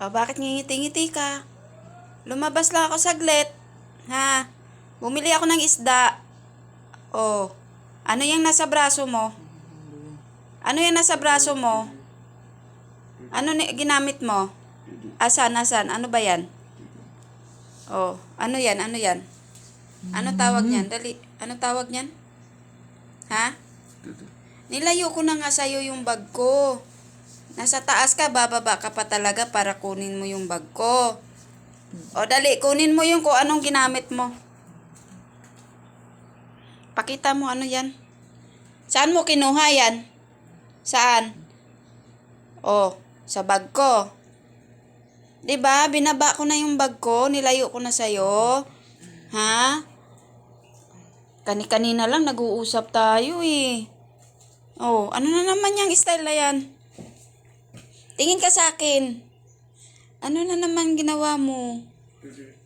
O, bakit ngingiti-ngiti ka? Lumabas lang ako saglit. Ha? Bumili ako ng isda. O, ano yung nasa braso mo? Ano yung nasa braso mo? Ano ni ginamit mo? Asan, asan? Ano ba yan? Oh, ano yan? Ano yan? Ano tawag niyan? Dali. Ano tawag niyan? Ha? Nilayo ko na nga sa'yo yung bag ko. Nasa taas ka, bababa ka pa talaga para kunin mo yung bag ko. O dali, kunin mo yung kung anong ginamit mo. Pakita mo ano yan. Saan mo kinuha yan? Saan? O, sa bag ko. 'Di ba? Binaba ko na yung bag ko, nilayo ko na sa'yo. Ha? Kani-kanina lang nag-uusap tayo eh. Oh, ano na naman yung style na yan? Tingin ka sa akin. Ano na naman ginawa mo?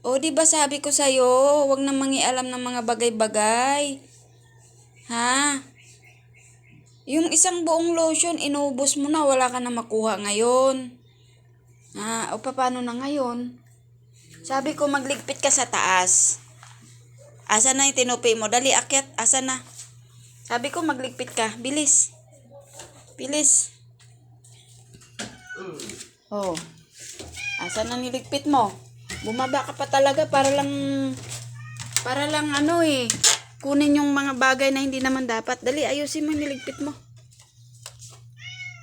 O, di ba sabi ko sa'yo, huwag na mangialam ng mga bagay-bagay. Ha? Yung isang buong lotion, inubos mo na, wala ka na makuha ngayon. Ha? O, paano na ngayon? Sabi ko, magligpit ka sa taas. Asa na yung tinupi mo? Dali, akyat. Asa na? Sabi ko, magligpit ka. Bilis. Bilis. Oh. Asa na niligpit mo? Bumaba ka pa talaga para lang para lang ano eh kunin yung mga bagay na hindi naman dapat. Dali, ayusin mo yung niligpit mo.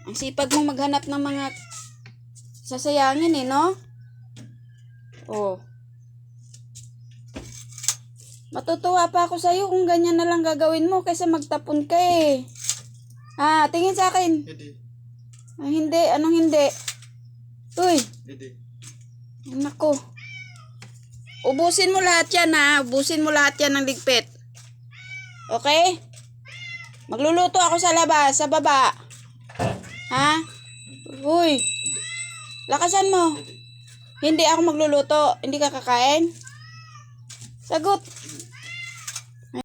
Ang sipag mo maghanap ng mga sasayangin eh, no? Oh. Matutuwa pa ako sa'yo kung ganyan na lang gagawin mo kaysa magtapon ka eh. Ah, tingin sa akin. Hindi. Ah, hindi, anong hindi? Hindi. nako. Ubusin mo lahat yan ha. Ubusin mo lahat yan ng ligpit. Okay? Magluluto ako sa labas, sa baba. Ha? Uy. Lakasan mo. Hindi ako magluluto. Hindi ka kakain? Sagot.